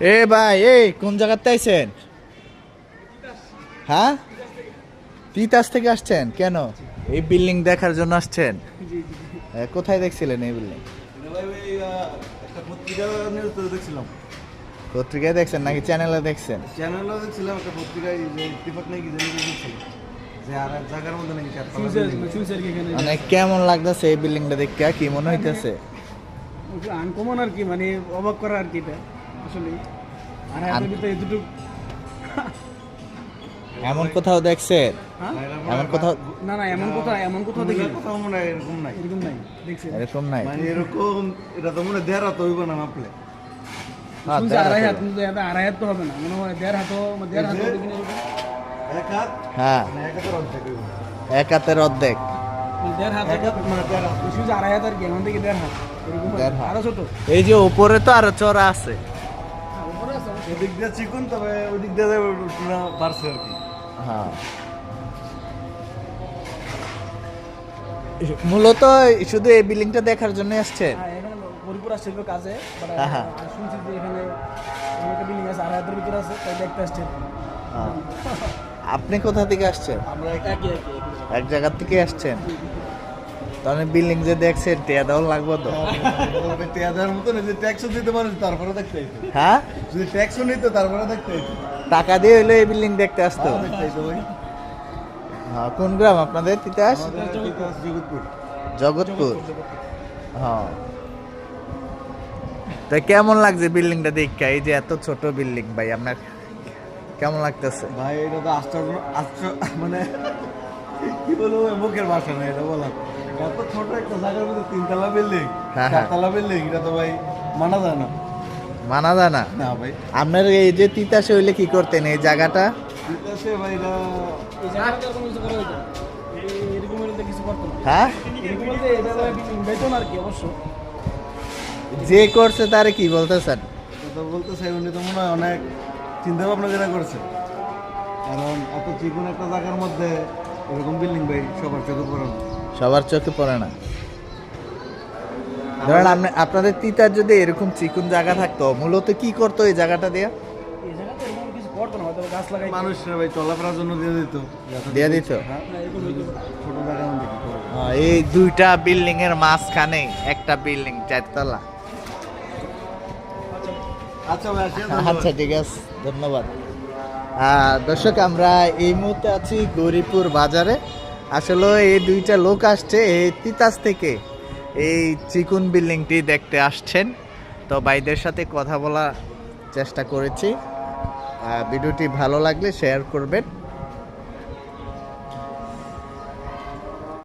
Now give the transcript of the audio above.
এ ভাই এই কোন জায়গাতে আইছেন? হ্যাঁ? তিতাস থেকে আসছেন? কেন? এই বিল্ডিং দেখার জন্য আসছেন? কোথায় দেখছিলেন এই বিল্ডিং? একটা পত্রিকা নিউজ দেখছিলাম পত্রিকায় দেখছেন নাকি চ্যানেলে দেখছেন? চ্যানেলও দেখছিলাম একটা পত্রিকায় যে ইত্তেফাক নাকি মানে কেমন লাগতেছে এই বিল্ডিংটা দেখে কি মনে হইতেছে? আনকমন আর কি মানে অবাক করা আর কি এটা। আসলে আর হাতের এতটুকু এমন কোথাও দেখছেন হ্যাঁ? এমন কোথাও না না এমন কথা এমন কোথাও দেখি কোথাও কোথাও মনে হয় এরকম নাই। এরকম নাই দেখছি। এরকম নাই। মানে এরকম এটা তো মনে দেড় হাত হইব না মাপলে। হ্যাঁ, আড়াই হাত হাত কিন্তু এটা আড়াই হাত তো হবে না। মনে হয় দেড় হাত এক হ্যাঁ। মানে এক হাতের অর্ধেক এক হাতের অর্ধেক। দেড় হাত এক হাত মানে দেড় হাত। শুনছি আড়াই হাত আর কি এখন থেকে দেড় হাত। এরকম হয়। দেড় হাত। আরও ছোট। এই যে উপরে তো আরও চড়া আছে। এদিক দিয়ে চিকুন তবে ওই দিক দিয়ে বাড়ছে আর কি হ্যাঁ মূলত শুধু এই বিল্ডিংটা দেখার জন্য আসছেন হ্যাঁ এখানে পরিপুর আসছে কাজে but, হ্যাঁ, হ্যাঁ। আর শুনছি যে এখানে একটা বিল্ডিং আছে আড়াই হাতের ভিতরে আছে তাই দেখতে আসছে হ্যাঁ। আপনি কোথা থেকে আসছেন আমরা। এক জায়গা থেকে আসছেন তাহলে বিল্ডিং যে দেখছেন টিয়া দেওয়া লাগবে তো। টেয়াদার মতো না যে ট্যাক্সও দিতে পারো তারপরে দেখতে হ্যাঁ? যদি ট্যাক্সও নিত তারপরে দেখতে টাকা দিয়ে হইল এই বিল্ডিং দেখতে আসতো। হ্যাঁ কোন গ্রাম আপনাদের তিতাস? জগৎপুর। জগৎপুর। হ্যাঁ। তো কেমন লাগছে বিল্ডিংটা দেখে? এই যে এত ছোট বিল্ডিং ভাই আপনার কেমন লাগতেছে? ভাই এটা তো আশ্চর্য আশ্চর্য মানে কি বলব মুখের ভাষা না এটা বলা এত ছোট একটা জায়গার মধ্যে তিনতলা বিল্ডিং হ্যাঁ, হ্যাঁ। চারতলা বিল্ডিং এটা তো ভাই মানা যায় না। মানা যায় না? না ভাই। আপনার এই যে তিতাসে হইলে কি করতেন এই জায়গাটা? তিতাসে ভাই এটা হ্যাঁ? এরকম বলতে এটা বেতন আর কি অবশ্য। যে করছে তারে কি বলতেছেন? কথা বলতে চাই উনি তো মনে হয় অনেক চিন্তা ভাবনা যেটা করছে। কারণ এত চিকন একটা জায়গার মধ্যে এরকম বিল্ডিং ভাই সবার চোখে পড়ে না। সবার চোখে পড়ে না। ধরেন আপনি- আপনাদের তিতার যদি এরকম চিকুন জায়গা থাকতো মূলত কি করতো এই জায়গাটা দিয়ে? এই দিয়ে দিয়ে হ্যাঁ আহ, এই দুইটা বিল্ডিং এর মাঝখানে একটা বিল্ডিং চারতলা। আচ্ছা আচ্ছা ঠিক আছে ধন্যবাদ। দর্শক আমরা এই মুহূর্তে আছি গৌরীপুর বাজারে। আসলে এই দুইটা লোক আসছে এই তিতাস থেকে। এই চিকুন বিল্ডিংটি দেখতে আসছেন। তো ভাইদের সাথে কথা বলার চেষ্টা করেছি। ভিডিওটি ভালো লাগলে শেয়ার করবেন।